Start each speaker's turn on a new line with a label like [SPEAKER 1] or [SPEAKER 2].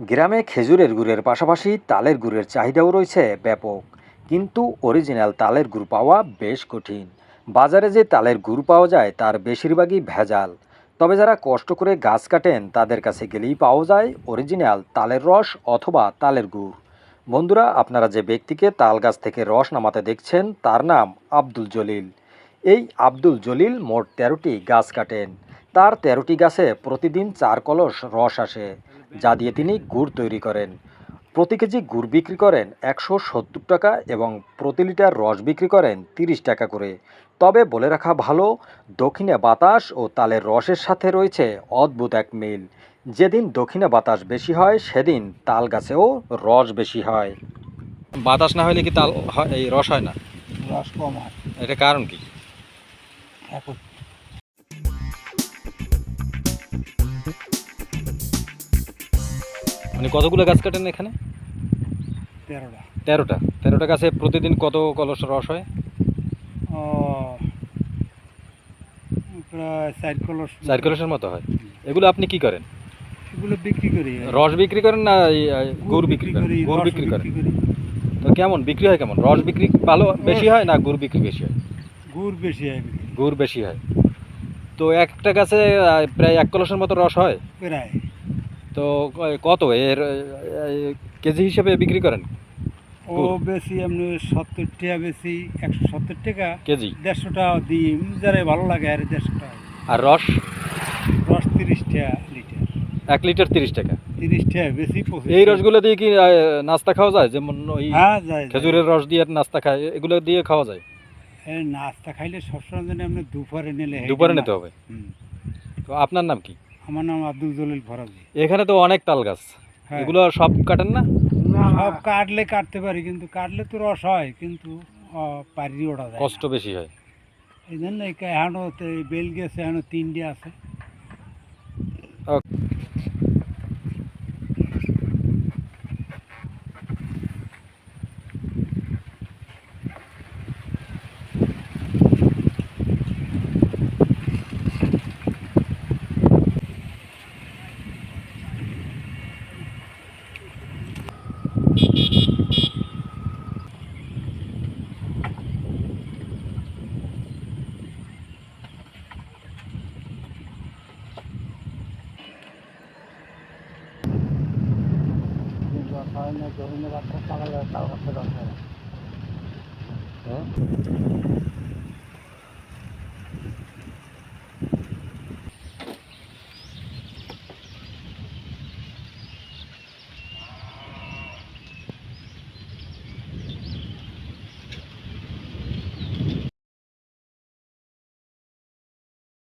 [SPEAKER 1] গ্রামে খেজুরের গুড়ের পাশাপাশি তালের গুড়ের চাহিদাও রয়েছে ব্যাপক। কিন্তু অরিজিনাল তালের গুড় পাওয়া বেশ কঠিন। বাজারে যে তালের গুড় পাওয়া যায় তার বেশিরভাগই ভেজাল। তবে যারা কষ্ট করে গাছ কাটেন, তাদের কাছে গেলেই পাওয়া যায় অরিজিনাল তালের রস অথবা তালের গুড়। বন্ধুরা, আপনারা যে ব্যক্তিকে তাল গাছ থেকে রস নামাতে দেখছেন, তার নাম আব্দুল জলিল। এই আব্দুল জলিল মোট তেরোটি গাছ কাটেন। তার তেরোটি গাছে প্রতিদিন চার কলস রস আসে। যা দিয়ে তিনি গুড় তৈরি করেন। প্রতি কেজি গুড় বিক্রি করেন একশো সত্তর টাকা এবং প্রতি লিটার রস বিক্রি করেন তিরিশ টাকা করে। তবে বলে রাখা ভালো দক্ষিণে বাতাস ও তালের রসের সাথে রয়েছে অদ্ভুত এক মিল। যেদিন দক্ষিণে বাতাস বেশি হয় সেদিন তাল গাছেও রস বেশি হয়। বাতাস না হলে কি তাল এই রস হয় না?
[SPEAKER 2] রস কম হয়।
[SPEAKER 1] এটা কারণ কি?
[SPEAKER 2] এখন
[SPEAKER 1] মানে কতগুলো গাছ কাটেন এখানে?
[SPEAKER 2] তেরোটা।
[SPEAKER 1] তেরোটা। তেরোটা গাছে প্রতিদিন কত কলস রস হয়?
[SPEAKER 2] প্রায় চার কলস।
[SPEAKER 1] চার কলসের মতো হয়। এগুলো আপনি কি করেন?
[SPEAKER 2] এগুলো বিক্রি করি।
[SPEAKER 1] রস বিক্রি করেন না গুড় বিক্রি করেন? গুড় বিক্রি করেন? তো কেমন? বিক্রি হয় কেমন? রস বিক্রি ভালো বেশি হয় না গুড় বিক্রি বেশি হয়?
[SPEAKER 2] গুড় বেশি হয়
[SPEAKER 1] গুড় বেশি হয়। তো একটা গাছে প্রায় এক কলসের মতো রস হয়?
[SPEAKER 2] প্রায়।
[SPEAKER 1] তো কত? এর কেজি হিসেবে বিক্রি করেন?
[SPEAKER 2] ও বেশি এমনি সত্তর টাকা বেশি একশো সত্তর টাকা।
[SPEAKER 1] কেজি?
[SPEAKER 2] দেড়শো টাকা দিই যারা ভালো লাগে আর দেড়শো টাকা।
[SPEAKER 1] আর রস?
[SPEAKER 2] রস তিরিশ টাকা লিটার।
[SPEAKER 1] এক লিটার তিরিশ টাকা।
[SPEAKER 2] তিরিশ টাকা বেশি
[SPEAKER 1] এই রসগুলো দিয়ে কি নাস্তা খাওয়া যায়? যেমন ওই
[SPEAKER 2] হ্যাঁ।
[SPEAKER 1] খেজুরের রস দিয়ে নাস্তা খায় এগুলো দিয়ে খাওয়া যায়?
[SPEAKER 2] নাস্তা খাইলে সবসময় যেন আপনি দুপুরে নিলে
[SPEAKER 1] দুপুরে নিতে হবে। তো আপনার নাম কি?
[SPEAKER 2] আমার নাম আব্দুল জলিল ফরাজি।
[SPEAKER 1] এখানে তো অনেক তাল গাছ।
[SPEAKER 2] হ্যাঁ।
[SPEAKER 1] এগুলো সব কাটেন না?
[SPEAKER 2] সব কাটলে কাটতে পারি কিন্তু কাটলে তো রস হয় কিন্তু পারি ওটা যায়
[SPEAKER 1] কষ্ট বেশি হয়।
[SPEAKER 2] এই জন্য এখানো বেল গেছে এখানে তিনটে আছে। ধরে রাখার টাকা টাকা ফেরত হ্যাঁ